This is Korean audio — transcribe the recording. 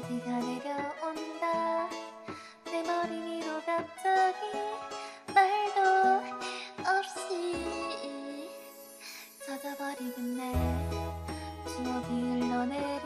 비가 내려온다. 내 머리 위로 갑자기 말도 없이 젖어버리는 내 추억이 흘러내